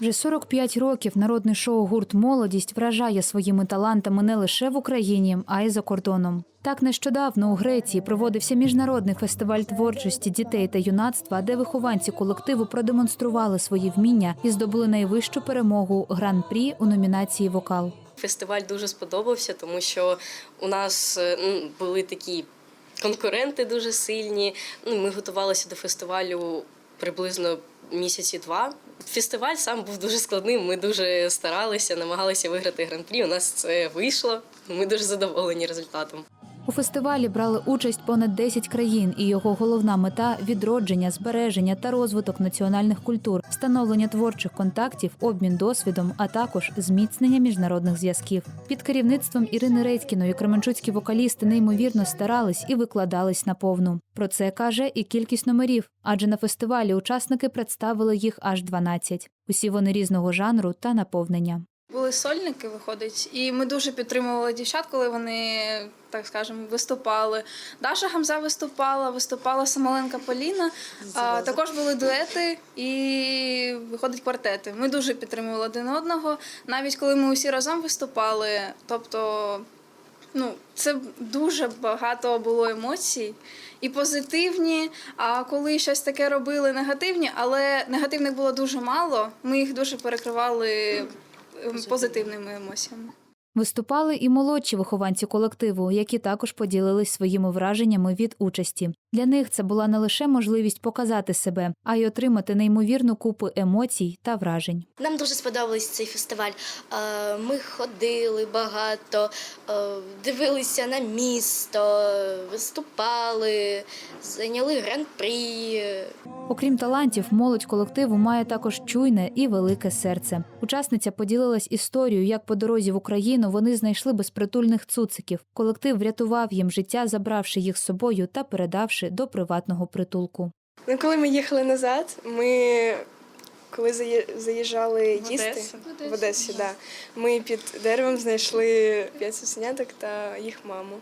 Вже 45 років народне шоу гурт Молодість вражає своїми талантами не лише в Україні, а й за кордоном. Так нещодавно у Греції проводився міжнародний фестиваль творчості дітей та юнацтва, де вихованці колективу продемонстрували свої вміння і здобули найвищу перемогу гран-прі у номінації Вокал. Фестиваль дуже сподобався, тому що у нас е, ну, були такі конкуренти дуже сильні. Ну, ми готувалися до фестивалю приблизно місяці два. Фестиваль сам був дуже складним. Ми дуже старалися, намагалися виграти гран-прі. У нас це вийшло. Ми дуже задоволені результатом. У фестивалі брали участь понад 10 країн, і його головна мета відродження, збереження та розвиток національних культур, встановлення творчих контактів, обмін досвідом, а також зміцнення міжнародних зв'язків. Під керівництвом Ірини Редькіної кременчуцькі вокалісти неймовірно старались і викладались наповну. Про це каже і кількість номерів, адже на фестивалі учасники представили їх аж 12. Усі вони різного жанру та наповнення. Були сольники, виходить, і ми дуже підтримували дівчат, коли вони, так скажемо, виступали. Даша Гамза виступала, виступала Самоленка Поліна. А, також були дуети і виходить квартети. Ми дуже підтримували один одного. Навіть коли ми усі разом виступали, тобто. Ну, це дуже багато було емоцій і позитивні. А коли щось таке робили негативні, але негативних було дуже мало, ми їх дуже перекривали позитивними емоціями. Виступали і молодші вихованці колективу, які також поділились своїми враженнями від участі. Для них це була не лише можливість показати себе, а й отримати неймовірну купу емоцій та вражень. Нам дуже сподобався цей фестиваль. Е, Ми ходили багато, е, дивилися на місто, виступали, зайняли гран-прі. Окрім талантів, молодь колективу має також чуйне і велике серце. Учасниця поділилась історією, як по дорозі в Україну вони знайшли безпритульних цуциків. Колектив врятував їм життя, забравши їх з собою та передавши до приватного притулку. Ну, коли ми їхали назад, ми коли заїжджали В їсти Одесу. в Одесі, да, ми під деревом знайшли п'ять цуценяток та їх маму.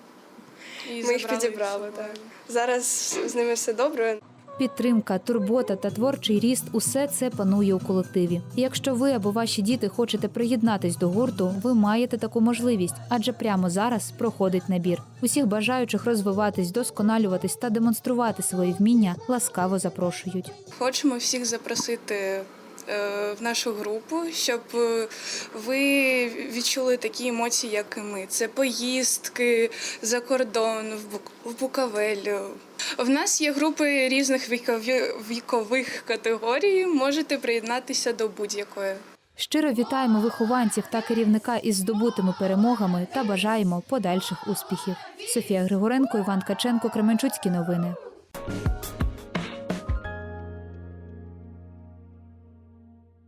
ми їх підібрали. Так. Зараз з ними все добре. Підтримка, турбота та творчий ріст усе це панує у колективі. Якщо ви або ваші діти хочете приєднатись до гурту, ви маєте таку можливість, адже прямо зараз проходить набір. Усіх бажаючих розвиватись, досконалюватись та демонструвати свої вміння ласкаво запрошують. Хочемо всіх запросити в нашу групу, щоб е, ви відчули такі емоції, як і ми. Це поїздки за кордон, в Бук- в Букавель. В нас є групи різних вікових категорій. Можете приєднатися до будь-якої. Щиро вітаємо вихованців та керівника із здобутими перемогами та бажаємо подальших успіхів. Софія Григоренко, Іван Каченко, Кременчуцькі новини.